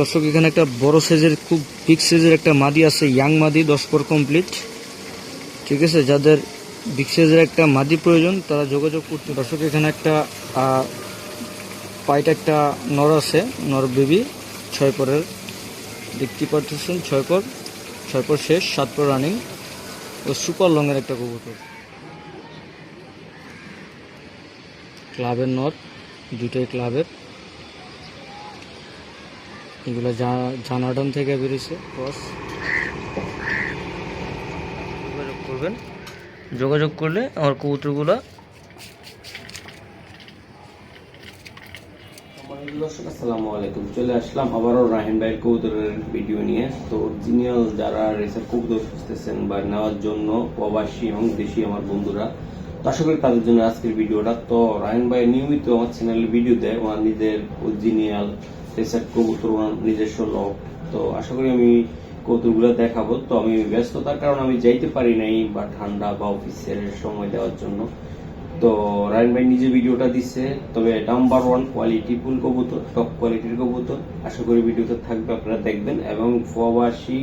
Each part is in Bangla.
দর্শক, এখানে একটা বড় সাইজের খুব বিগ সাইজের একটা মাদি আছে ইয়াং মাদি, দশ পর কমপ্লিট ঠিক আছে? যাদের বিগ সাইজের একটা মাদি প্রয়োজন, তারা যোগাযোগ করতে দর্শক, এখানে একটা পাইট একটা নর আছে, নর বেবি ছয় পরের। দেখতে পাচ্ছেন, ছয় পর ছয় পর শেষ, সাত পর রানিং ও সুপার লংয়ের একটা কবুতর। ক্লাবের নর, দুটোই ক্লাবের এগুলো জানাডন থেকে বেরিয়েছে ক্রস যোগাযোগ করবেন। যোগাযোগ করলে আমার কবুতরগুলো দর্শক আসসালামু আলাইকুম চলে আসলাম আবারও রাহিম ভাইয়ের কবুতরের ভিডিও নিয়ে। তো অরিজিনাল যারা রেসার কবুতর খুঁজতেছেন বা নেওয়ার জন্য প্রবাসী এবং দেশি আমার বন্ধুরা তো আশা করি তাদের জন্য আজকের ভিডিওটা তো রাহিম ভাই নিয়মিত আমার চ্যানেলে ভিডিও দেয় ওনার নিজের অরিজিনাল রেসার কবুতর নিজস্ব লক তো আশা করি আমি কবুতরগুলো দেখাবো। তো আমি ব্যস্ততার কারণে আমি যাইতে পারি নাই বা ঠান্ডা বা অফিসের সময় দেওয়ার জন্য। তো রায়ন ভাই নিজে ভিডিওটা দিচ্ছে তবে নাম্বার ওয়ান কোয়ালিটি ফুল কবুতর টপ কোয়ালিটির কবুতর। আশা করি ভিডিওতে থাকবে, আপনারা দেখবেন। এবং প্রবাসী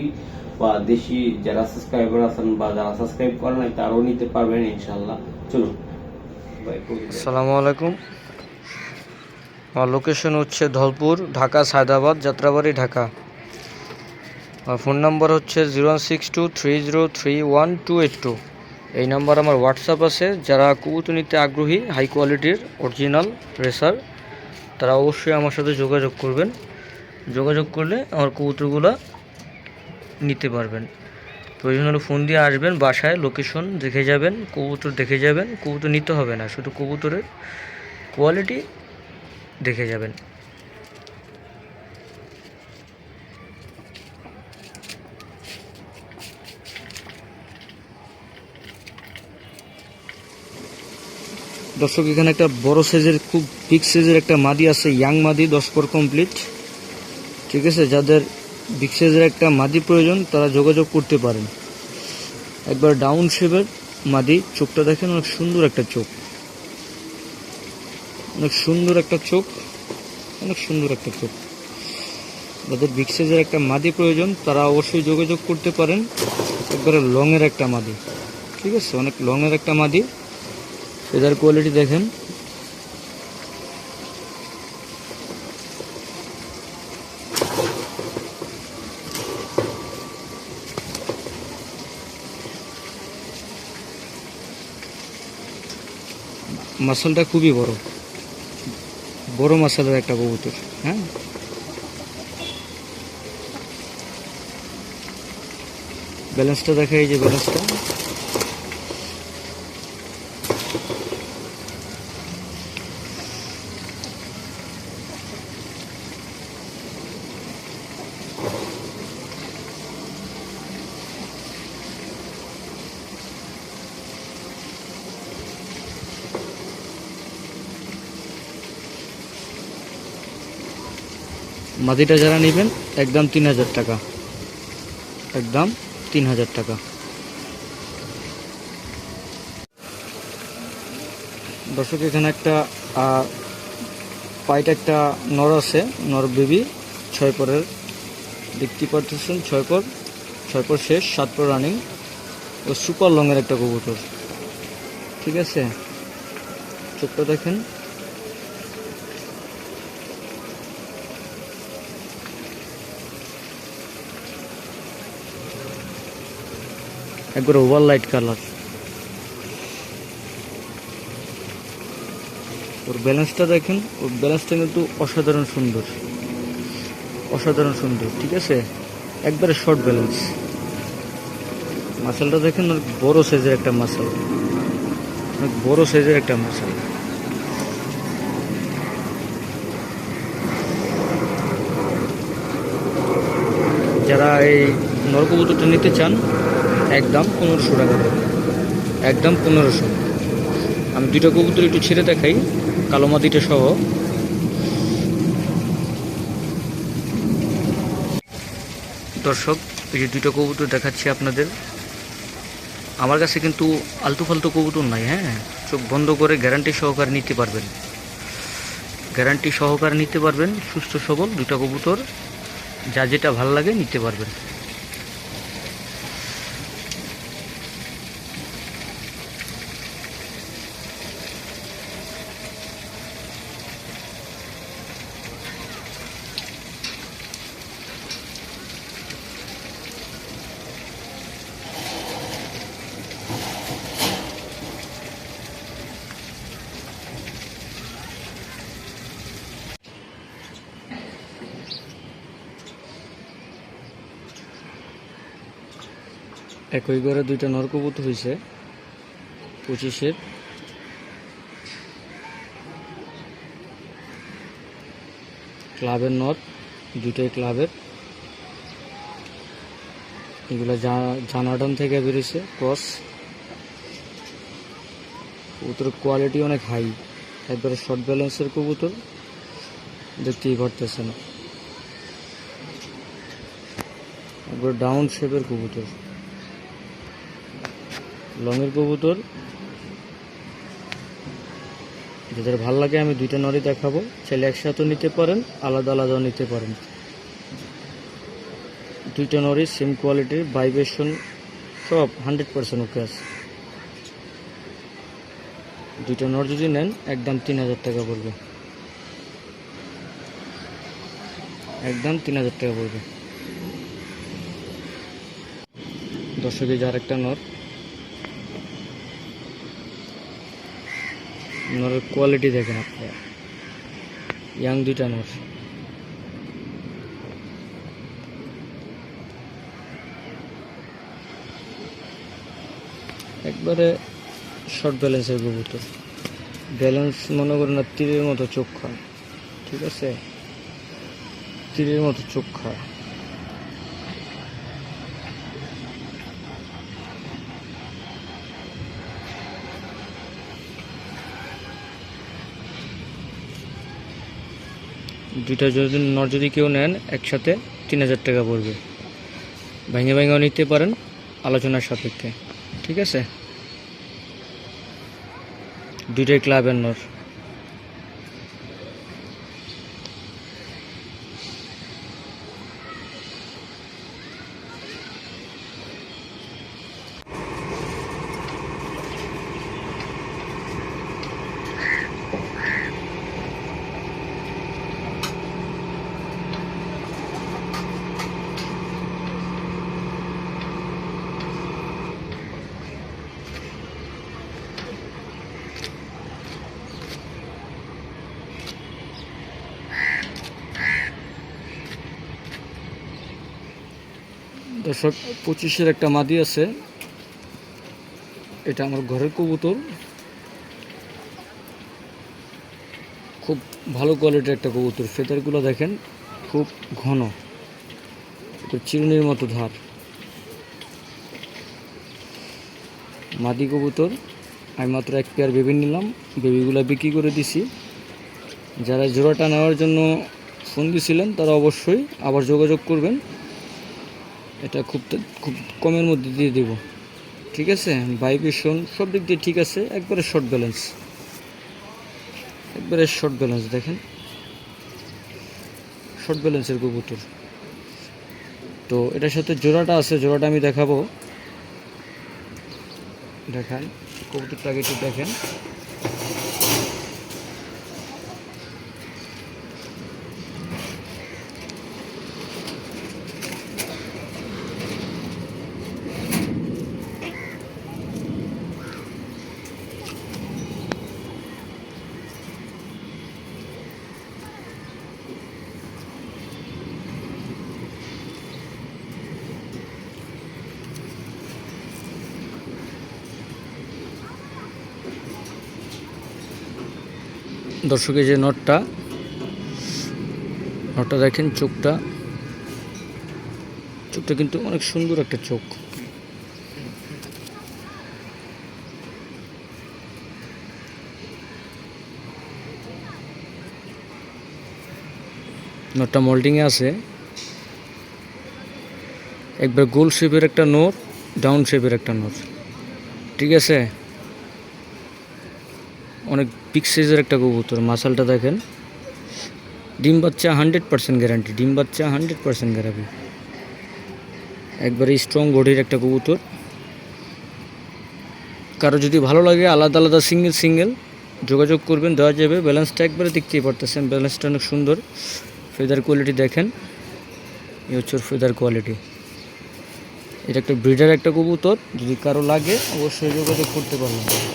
বা দেশি যারা সাবস্ক্রাইবার আছেন বা যারা সাবস্ক্রাইব করেন নাই, তারাও নিতে পারবেন ইনশাল্লাহ চলুন আসসালামু আলাইকুম। আমার লোকেশন হচ্ছে ধলপুর, ঢাকা, সায়দাবাদ, যাত্রাবাড়ি, ঢাকা। আর ফোন নাম্বার হচ্ছে zero six two three zero three one two eight two এই নাম্বার আমার হোয়াটসঅ্যাপ আছে। যারা কবুতর নিতে আগ্রহী হাই কোয়ালিটির অরিজিনাল রেসার তারা অবশ্যই আমার সাথে যোগাযোগ করবেন। যোগাযোগ করলে আমার কবুতরগুলো নিতে পারবেন। প্রয়োজন হলে ফোন দিয়ে আসবেন, বাসায় লোকেশন দেখে যাবেন, কবুতর দেখে যাবেন। কবুতর নিতে হবে না, শুধু কবুতরের কোয়ালিটি দেখে যাবেন। দর্শক, এখানে একটা বড় সাইজের, খুব বিগ সাইজের একটা মাদি আছে ইয়াং মাদি, দশ পর কমপ্লিট ঠিক আছে? যাদের বিগ সাইজের একটা মাদি প্রয়োজন, তারা যোগাযোগ করতে পারেন। একবার ডাউন শেপের মাদি, চোখটা দেখেন, অনেক সুন্দর একটা চোখ। অনেক সুন্দর একটা চোখ, অনেক সুন্দর একটা চোখ। যাদের বিগ একটা মাদি প্রয়োজন, তারা অবশ্যই যোগাযোগ করতে পারেন। একবারে লংয়ের একটা মাদি। ঠিক আছে? অনেক লংয়ের একটা মাদি। এদের কোয়ালিটি দেখেন। মাসলটা খুবই বড়। বড় মাসালের একটা কবুতর হ্যাঁ? ব্যালেন্সটা দেখা এই যে ব্যালেন্সটা মাদিটা যারা নেবেন, একদম তিন হাজার টাকা। একদম তিন হাজার টাকা। দর্শক, এখানে একটা পাইট একটা নর আছে, নর বেবি, ছয় পরের দেখতে পাচ্ছেন ছয় পর ছয় পর শেষ, সাত পর রানিং, ও সুপার লংয়ের একটা কবুতর। ঠিক আছে? চোখটা দেখেন। একবার ওভার লাইট কালার ওর ব্যালেন্সটা দেখেন, ওর ব্যালেন্সটা কিন্তু অসাধারণ সুন্দর। অসাধারণ সুন্দর, ঠিক আছে? একবারে শর্ট ব্যালেন্স মাসালটা দেখেন, অনেক বড় সাইজের একটা মাসাল অনেক বড় সাইজের একটা মাসাল যারা এই নরকবুতরটা নিতে চান একদম পনেরোশো টাকা দেবে একদম পনেরোশো। আমি দুইটা কবুতর একটু ছেড়ে দেখাই, কালো মাদিটা সহ। দর্শক, এই যে দুইটা কবুতর দেখাচ্ছি আপনাদের। আমার কাছে কিন্তু আলতু ফালতু কবুতর নাই হ্যাঁ? চোখ বন্ধ করে গ্যারান্টি সহকারে নিতে পারবেন। গ্যারান্টি সহকারে নিতে পারবেন, সুস্থ সবল দুইটা কবুতর। যা যেটা ভালো লাগে নিতে পারবেন। একই ঘরে দুইটা নরকবুত হয়েছে পঁচিশের ক্লাবের নর, দুইটাই ক্লাবের। এগুলো জানাডন থেকে বেরিয়েছে, ক্রস। কবুতরের কোয়ালিটি অনেক হাই একবারে শর্ট ব্যালেন্সের কবুতর। দেখতেই পারতেছে না। একবার ডাউন শেপের কবুতর। লংয়ের কবুতর। যাদের ভালো লাগে, আমি দুইটা নরই দেখাবো। ছেলে একসাথেও নিতে পারেন, আলাদা আলাদাও নিতে পারেন। দুইটা নরই সেম কোয়ালিটির ভাইব্রেশন সব হান্ড্রেড পার্সেন্ট ওকে আছে। দুইটা নর যদি নেন, একদম তিন হাজার টাকা পড়বে। একদম তিন হাজার টাকা পড়বে। দর্শকে যার একটা নর নরের কোয়ালিটি দেখেন আপনি। ইয়াং দুইটা নর একবারে শর্ট ব্যালেন্সের কবুতর ব্যালেন্স মনে করেন না, তীরের মতো চোখ খায়। ঠিক আছে? তীরের মতো চোখ খায়। দুইটা যদি নর যদি কেউ নেন, একসাথে তিন হাজার টাকা পড়বে। ভেঙে ভেঙেও নিতে পারেন, আলোচনার সাপেক্ষে। ঠিক আছে? দুইটাই ক্লাবের নর দর্শক, পঁচিশের একটা মাদি আছে। এটা আমার ঘরের কবুতর। খুব ভালো কোয়ালিটির একটা কবুতর। ফেদারগুলো দেখেন, খুব ঘন। চিরুনির মতো ধার। মাদি কবুতর। আমি মাত্র এক পেয়ার বেবি নিলাম। বেবিগুলো বিক্রি করে দিছি। যারা জোড়াটা নেওয়ার জন্য ফোন দিছিলেন, তারা অবশ্যই আবার যোগাযোগ করবেন। এটা খুব খুব কমের মধ্যে দিয়ে দেব। ঠিক আছে? ভাইব্রেশন সব দিক দিয়ে ঠিক আছে, একবারে শর্ট ব্যালেন্স একবারে শর্ট ব্যালেন্স দেখেন। শর্ট ব্যালেন্সের কবুতর। তো এটার সাথে জোড়াটা আছে, জোড়াটা আমি দেখাবো। দেখান, কবুতরটাকে একটু দেখেন। দর্শকের যে নটটা নটটা দেখেন চোখটা। চোখটা কিন্তু অনেক সুন্দর একটা চোখ। নটটা মোল্ডিংয়ে আছে। একবার গোল শেপের একটা নোট, ডাউন শেপের একটা নোট। ঠিক আছে? অনেক বিগ সাইজের একটা কবুতর, মাসালটা দেখেন। ডিম বাচ্চা হান্ড্রেড পার্সেন্ট গ্যারান্টি ডিম বাচ্চা হান্ড্রেড পার্সেন্ট গ্যারান্টি একবারে স্ট্রং বডির একটা কবুতর। কারও যদি ভালো লাগে, আলাদা আলাদা সিঙ্গেল সিঙ্গেল যোগাযোগ করবেন, দেওয়া যাবে। ব্যালেন্সটা একবারে দেখতেই পারতেছেন ব্যালেন্সটা অনেক সুন্দর। ফেদার কোয়ালিটি দেখেন, এই হচ্ছে ফেদার কোয়ালিটি এটা একটা ব্রিডার একটা কবুতর, যদি কারও লাগে, অবশ্যই যোগাযোগ করতে পারবেন।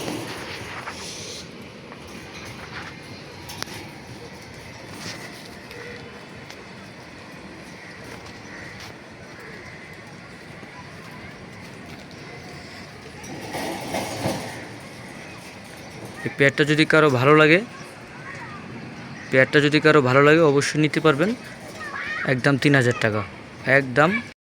পেয়ারটা যদি কারও ভালো লাগে, পেয়ারটা যদি কারও ভালো লাগে, অবশ্যই নিতে পারবেন। একদম তিন হাজার টাকা। একদম